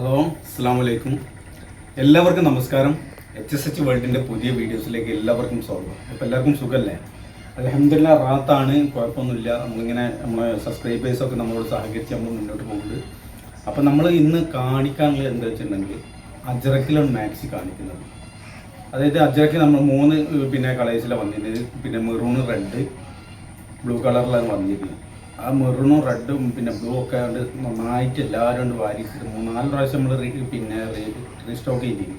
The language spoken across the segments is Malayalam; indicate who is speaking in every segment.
Speaker 1: ഹലോ അസ്സാം വലൈക്കും എല്ലാവർക്കും നമസ്കാരം. എച്ച് എസ് എച്ച് വേൾഡിന്റെ പുതിയ വീഡിയോസിലേക്ക് എല്ലാവർക്കും സ്വാഗതം. അപ്പോൾ എല്ലാവർക്കും സുഖമല്ലേ അലഹമില്ല റാത്താണ്. കുഴപ്പമൊന്നുമില്ല. നമ്മളിങ്ങനെ നമ്മളെ സബ്സ്ക്രൈബേഴ്സൊക്കെ നമ്മളോട് സഹകരിച്ച് നമ്മൾ മുന്നോട്ട് പോകുന്നുണ്ട്. അപ്പോൾ നമ്മൾ ഇന്ന് കാണിക്കാനുള്ളത് എന്താ വെച്ചിട്ടുണ്ടെങ്കിൽ അജറക്കിലാണ് മാക്സി കാണിക്കുന്നത്. അതായത് അജറക്കിൽ നമ്മൾ മൂന്ന് പിന്നെ കളേഴ്സിലാണ് വന്നിരുന്നത്. പിന്നെ മെറൂൺ റെഡ് ബ്ലൂ കളറിലാണ് വന്നിരുന്നത്. ആ മെറൂണും റെഡും പിന്നെ ബ്ലൂ ഒക്കെ ആയതുകൊണ്ട് നന്നായിട്ട് എല്ലാവരും കൊണ്ട് വാരിയിട്ട് മൂന്നാൽ പ്രാവശ്യം നമ്മൾ പിന്നെ റീസ്റ്റോക്ക് ചെയ്തിരുന്നു.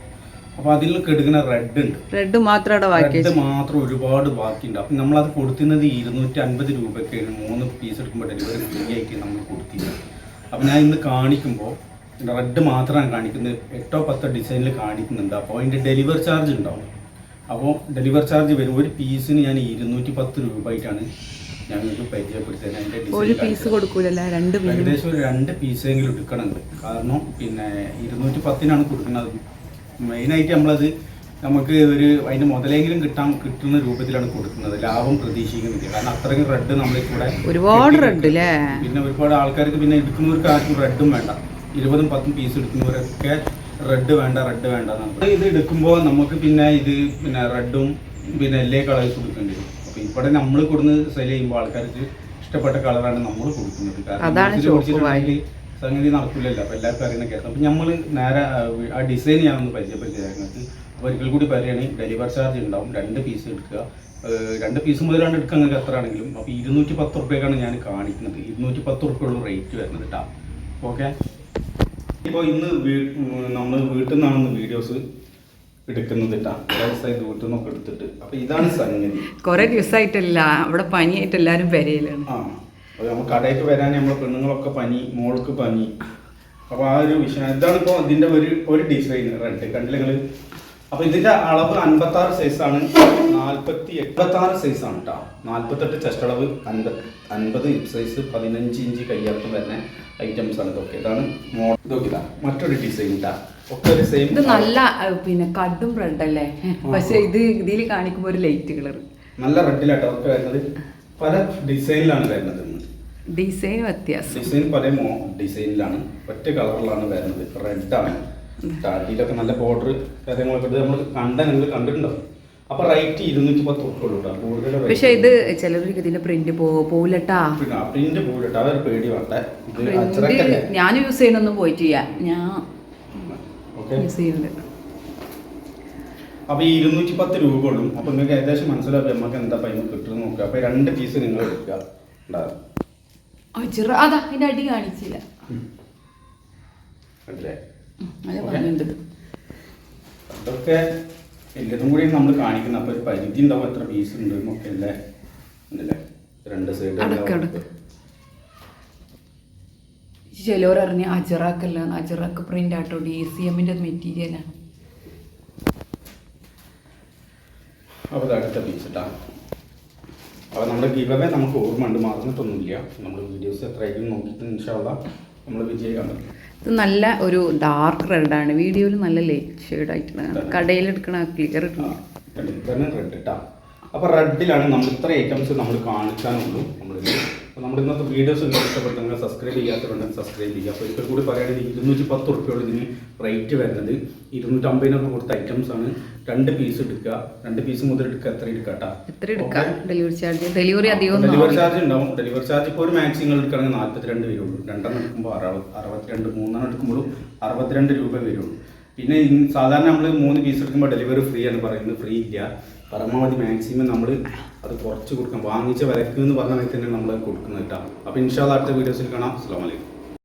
Speaker 1: അപ്പൊ അതിൽ കെടുക്കുന്ന റെഡ് ഉണ്ട്.
Speaker 2: റെഡ് മാത്രം
Speaker 1: റെഡ് മാത്രം ഒരുപാട് ബാക്കിയുണ്ട്. നമ്മൾ നമ്മളത് കൊടുത്തിരുന്നത് ഇരുന്നൂറ്റി അൻപത് രൂപയ്ക്കാണ് മൂന്ന് പീസ് എടുക്കുമ്പോൾ ഡെലിവറി ഫ്രീ ആയിട്ട് നമ്മൾ കൊടുത്തിരുന്നത് അപ്പൊ ഞാൻ ഇന്ന് കാണിക്കുമ്പോൾ റെഡ് മാത്രമാണ് കാണിക്കുന്നത്. എട്ടോ പത്തോ ഡിസൈനിൽ കാണിക്കുന്നുണ്ട്. അപ്പോൾ അതിന്റെ ഡെലിവറി ചാർജ് ഉണ്ടാവും. അപ്പോൾ ഡെലിവറി ചാർജ് വരും. ഒരു പീസിന് ഞാൻ ഇരുന്നൂറ്റി പത്ത് രൂപ ആയിട്ടാണ് ഞാൻ നിങ്ങൾക്ക് പരിചയപ്പെടുത്തിയത്. അതിന്റെ
Speaker 2: ഒരു പീസ് കൊടുക്കൂലല്ല? രണ്ട്
Speaker 1: ഏകദേശം ഒരു രണ്ട് പീസെങ്കിലും എടുക്കണുണ്ട്. കാരണം പിന്നെ ഇരുന്നൂറ്റി പത്തിനാണ് കൊടുക്കുന്നത് മെയിനായിട്ട് നമ്മളത് നമുക്ക് ഒരു അതിന്റെ മുതലെങ്കിലും കിട്ടാൻ കിട്ടുന്ന രൂപത്തിലാണ് കൊടുക്കുന്നത്. ലാഭം പ്രതീക്ഷിക്കുന്നില്ല. കാരണം അത്രയും റെഡ് നമ്മളെ കൂടെ
Speaker 2: ഒരുപാട് റെഡ് അല്ലേ
Speaker 1: പിന്നെ ഒരുപാട് ആൾക്കാർക്ക് പിന്നെ എടുക്കുന്നവർക്ക് ആർക്കും റെഡും വേണ്ട. ഇരുപതും പത്തും പീസ് എടുക്കുന്നവരൊക്കെ റെഡ് വേണ്ട റെഡ് വേണ്ട ഇത് എടുക്കുമ്പോൾ നമുക്ക് പിന്നെ ഇത് പിന്നെ റെഡും പിന്നെ എല്ലേ കളേഴ്സ് കൊടുക്കേണ്ടി വരും. ഇവിടെ നമ്മൾ കൊടുന്ന് സെൽ ചെയ്യുമ്പോൾ ആൾക്കാർക്ക് ഇഷ്ടപ്പെട്ട കളറാണ് നമ്മൾ കൊടുക്കുന്നത്. കാരണം സംഗതി നടക്കില്ലല്ലോ അപ്പോൾ എല്ലാവർക്കും അറിയുന്ന കേസ്. അപ്പോൾ നമ്മൾ നേരെ ആ, ഡിസൈൻ ഞാനൊന്ന് പരിചയപ്പെടുത്തിയായിരുന്നത് അപ്പോൾ ഒരിക്കൽ കൂടി പറയുകയാണെങ്കിൽ ഡെലിവറി ചാർജ് ഉണ്ടാവും. രണ്ട് പീസ് എടുക്കുക. രണ്ട് പീസ് മുതലാണ് എടുക്കുക നിങ്ങൾക്ക് എത്ര ആണെങ്കിലും. അപ്പോൾ ഇരുന്നൂറ്റി പത്ത് റുപ്യക്കാണ് ഞാൻ കാണിക്കുന്നത്. ഇരുന്നൂറ്റി പത്ത് റുപ്യുള്ള റേറ്റ് വരുന്നത് കേട്ടോ ഓക്കെ? ഇപ്പോൾ ഇന്ന് നമ്മൾ വീട്ടിൽ നിന്നാണ് വീഡിയോസ് എടുക്കുന്നത് ദിവസമായിട്ടില്ല ദിവസമായി വീട്ടിൽ നിന്നൊക്കെ എടുത്തിട്ട്. അപ്പോൾ ഇതാണ് സംഗതി.
Speaker 2: കുറെ ദിവസമായിട്ടല്ല. അവിടെ പനിയായിട്ട് എല്ലാരും പെരയിലാണ്
Speaker 1: ആ. നമ്മൾ വരാൻ നമ്മളെ പെണ്ണുങ്ങളൊക്കെ പനി മോൾക്ക് പനി. അപ്പോൾ ആ ഒരു വിഷയം. ഇതാണ് ഇപ്പൊ ഇതിന്റെ ഒരു ഒരു ഡിസൈൻ റെഡ് കണ്ടില്ല അപ്പോൾ ഇതിന്റെ അളവ് സൈസ് സൈസാണ് നാൽപ്പത്തി എൺപത്താറ് സൈസാണ് കേട്ടോ നാൽപ്പത്തെട്ട് ചെസ്റ്റ് അളവ് അൻപത് അൻപത് സൈസ് പതിനഞ്ച് ഇഞ്ച് കയ്യർത്ഥം വരുന്ന ഐറ്റംസ് ആണ് ഇതൊക്കെ. ഇതാണ് മോഡൽ ഇതൊക്കെ ഇതാ. മറ്റൊരു ഡിസൈൻ ഇതാ
Speaker 2: ഇത് നല്ല പിന്നെ കടും റെഡ് അല്ലേ? പക്ഷെ ഇത് ഇതിൽ കാണിക്കുമ്പോൾ ഒരു ലൈറ്റ് കളർ
Speaker 1: നല്ല റെഡിലാട്ടോ ഒക്കെ വരുന്നത്. പല ഡിസൈനിലാണ് വരുന്നത്
Speaker 2: ഡിസൈൻ വ്യത്യാസം.
Speaker 1: ഡിസൈൻ പല മോ ഡിസൈനിലാണ് ഒറ്റ കളറിലാണ് വരുന്നത്. റെഡാണ് അടിയിലൊക്കെ നല്ല ബോർഡർ കാര്യങ്ങളൊക്കെ നമ്മൾ കണ്ട നിങ്ങൾ കണ്ടിട്ടുണ്ടാവും അപ്പൊ റൈറ്റ് ഇരുന്നൂറ്റി പത്ത് ഉറുപ്പുള്ളൂ കൂടുതൽ
Speaker 2: പക്ഷെ ഇത് ചിലവർക്ക് ഇതിന്റെ പ്രിന്റ് പോവില്ലട്ടാ.
Speaker 1: പ്രിന്റ് പോവില്ലട്ടാ. അവർ പേടി വേണ്ട?
Speaker 2: ഞാൻ യൂസ് ചെയ്യണൊന്നും പോയിട്ടില്ല. ഞാൻ യൂസ് ചെയ്യുന്നുണ്ട്.
Speaker 1: അപ്പൊ ഈ ഇരുന്നൂറ്റി പത്ത് രൂപ ഉള്ളൂ. അപ്പോൾ നിങ്ങൾക്ക് ഏകദേശം മനസ്സിലാവും നമുക്ക് എന്താ പൈസ കിട്ടുമെന്ന് നോക്കുക. അപ്പോൾ രണ്ട് പീസ് നിങ്ങൾ എടുക്കുക.
Speaker 2: അതാ അതിന്റെ അടി കാണിച്ചില്ല.
Speaker 1: അതൊക്കെ എല്ലാതും കൂടി നമ്മൾ കാണിക്കുന്ന. അപ്പൊ ഒരു പരിധി ഉണ്ടാവും. എത്ര പീസ് ഉണ്ട് ഒക്കെ അല്ലേ? ഉണ്ടല്ലേ? രണ്ട് സൈഡ്
Speaker 2: ചിലവർ അറിഞ്ഞ അജറാക്കല്ല അജറാക്ക് പ്രിന്റ് ആട്ടോ? ഡി സി എമ്മിന്റെ മെറ്റീരിയലാണ്
Speaker 1: അപ്പോൾ ഇത് അടുത്ത പീസ് അപ്പോൾ നമ്മുടെ ഗീവേ നമുക്ക് ഓർമ്മ ഉണ്ട്. മാറുന്നിട്ടൊന്നുമില്ല. നമ്മൾ വീഡിയോസ് എത്രയായിരിക്കും നോക്കിയിട്ട് ഇൻഷാള്ള നമ്മൾ
Speaker 2: ഇത് നല്ല ഒരു ഡാർക്ക് റെഡാണ് വീഡിയോയിൽ നല്ല ലൈറ്റ് ഷെയ്ഡ് ആയിട്ട് കടയിൽ എടുക്കണ ക്ലിയർ?
Speaker 1: റെഡ് ഇട്ടാ അപ്പോൾ റെഡിലാണ് നമ്മൾ ഇത്ര ഐറ്റംസ് നമ്മൾ കാണിക്കാനുള്ളൂ. നമ്മൾ അപ്പോൾ നമ്മുടെ ഇന്നത്തെ വീഡിയോസ് നിങ്ങൾക്ക് ഇഷ്ടപ്പെട്ടെങ്കിൽ സബ്സ്ക്രൈബ് ചെയ്യാത്തവരുണ്ടെങ്കിൽ സബ്സ്ക്രൈബ് ചെയ്യുക. അപ്പോൾ ഇപ്പോൾ കൂടി പറയുകയാണെങ്കിൽ ഇരുന്നൂറ്റി പത്ത് ഉറുപ്പ്യോളം ഇതിന് റേറ്റ് വരുന്നത്. ഇരുന്നൂറ്റമ്പതിനൊക്കെ കൊടുത്ത ഐറ്റംസ് ആണ്. രണ്ട് പീസ് എടുക്കുക. രണ്ട് പീസ് മുതൽ എടുക്കുക. എത്ര എടുക്കുക
Speaker 2: എത്ര എടുക്കാം ഡെലിവറി ചാർജ് ഡെലിവറി അധികം
Speaker 1: ഡെലിവറി ചാർജ് ഉണ്ടാവും. ഡെലിവറി ചാർജ് ഇപ്പോൾ ഒരു മാക്സിമം എടുക്കുകയാണെങ്കിൽ നാൽപ്പത്തിരണ്ട് വരുള്ളൂ. രണ്ടെണ്ണം എടുക്കുമ്പോൾ അറുപത് അറുപത്തിരണ്ട് മൂന്നെണ്ണം എടുക്കുമ്പോഴും അറുപത്തിരണ്ട് രൂപ വരുള്ളൂ. പിന്നെ സാധാരണ നമ്മൾ മൂന്ന് പീസ് എടുക്കുമ്പോൾ ഡെലിവറി ഫ്രീ ആണ് പറയുന്നത്. ഫ്രീ ഇല്ല. പരമാവധി മാക്സിമം നമ്മൾ അത് കുറച്ച് കൊടുക്കാം. വാങ്ങിച്ച വിലക്ക് എന്ന് പറഞ്ഞ തന്നെ നമ്മൾ കൊടുക്കുന്നത് അപ്പോൾ ഇൻഷാല്ല അടുത്ത വീഡിയോസിൽ കാണാം. അസ്സാം വലൈക്കും